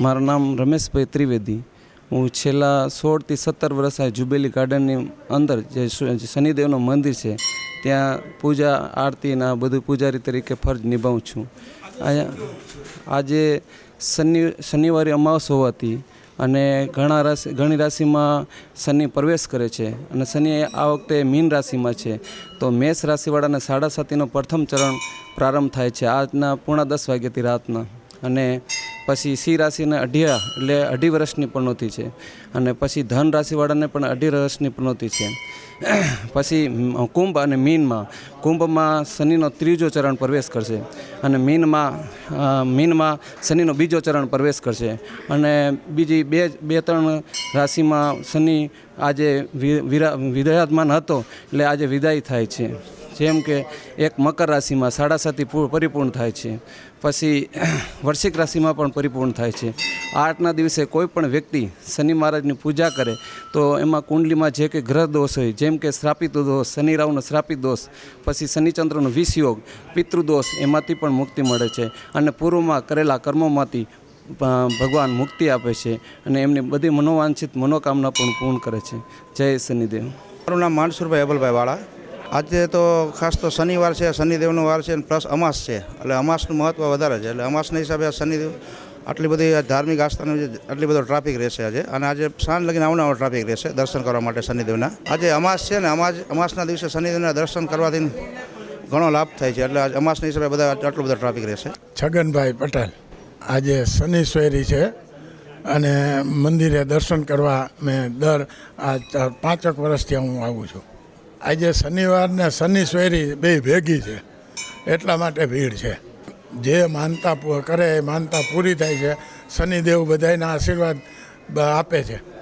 મારું નામ રમેશભાઈ ત્રિવેદી. હું છેલ્લા સોળથી સત્તર વર્ષ આ જુબેલી ગાર્ડનની અંદર જે શનિદેવનું મંદિર છે, ત્યાં પૂજા આરતીના બધું પૂજારી તરીકે ફરજ નિભાવું છું. આજે શનિ, શનિવારે અમાસ હોવાથી અને ઘણા રાશિ, ઘણી રાશિમાં શનિ પ્રવેશ કરે છે અને શનિ આ વખતે મીન રાશિમાં છે. તો મેષ રાશિવાળાને સાડા સાતીનો પ્રથમ ચરણ પ્રારંભ થાય છે આજના પૂણા દસ વાગ્યાથી રાતના. અને પછી સિંહ રાશિને અઢિયા એટલે અઢી વર્ષની પનોતી છે. અને પછી ધન રાશિવાળાને પણ અઢી વર્ષની પ્રણોતિ છે. પછી કુંભ અને મીનમાં. કુંભમાં શનિનો ત્રીજો ચરણ પ્રવેશ કરશે. અને મીનમાં મીનમાં શનિનો બીજો ચરણ પ્રવેશ કરશે. અને બીજી બે બે, ત્રણ રાશિમાં શનિ આજે વિરાજમાન હતો. એટલે આજે વિદાય થાય છે. જેમ કે એક મકર રાશિમાં સાડા સાતી પરિપૂર્ણ થાય છે. પછી વૃશ્ચિક રાશિમાં પણ પરિપૂર્ણ થાય છે. આઠના દિવસે કોઈ પણ વ્યક્તિ શનિ મહારાજની પૂજા કરે, તો એમાં કુંડલીમાં જે કે ગ્રહ દોષ હોય, જેમ કે શ્રાપિત દોષ, શનિ રાહુનો શ્રાપિત દોષ, પછી શનિચંદ્રનો વિષયોગ પિતૃદોષ એમાંથી પણ મુક્તિ મળે છે. અને પૂર્વમાં કરેલા કર્મોમાંથી ભગવાન મુક્તિ આપે છે અને એમની બધી મનોવાંછિત મનોકામના પણ પૂર્ણ કરે છે. જય શનિદેવ. મારું નામ માનસુરભાઈ અબલભાઈ વાળા. આજે તો ખાસ તો શનિવાર છે, શનિદેવનો વાર છે અને પ્લસ અમાસ છે. એટલે અમાસનું મહત્ત્વ વધારે છે. એટલે અમાસના હિસાબે આ શનિદેવ આટલી બધી ધાર્મિક આસ્થાનો આટલી બધો ટ્રાફિક રહેશે આજે. અને આજે સાંજ લગીને આવનારો ટ્રાફિક રહેશે દર્શન કરવા માટે શનિદેવના. આજે અમાસ છે ને અમાસ, અમાસના દિવસે શનિદેવના દર્શન કરવાથી ઘણો લાભ થાય છે. એટલે અમાસના હિસાબે બધા આટલો બધો ટ્રાફિક રહેશે. છગનભાઈ પટેલ, આજે શનિ સોયરી છે અને મંદિરે દર્શન કરવા મેં દર આ પાંચેક વર્ષથી હું આવું છું. આજે શનિવારને શનિ સ્વેરી બે ભેગી છે. એટલા માટે ભીડ છે. જે માનતા કરે એ માનતા પૂરી થાય છે. શનિદેવ બધાના આશીર્વાદ આપે છે.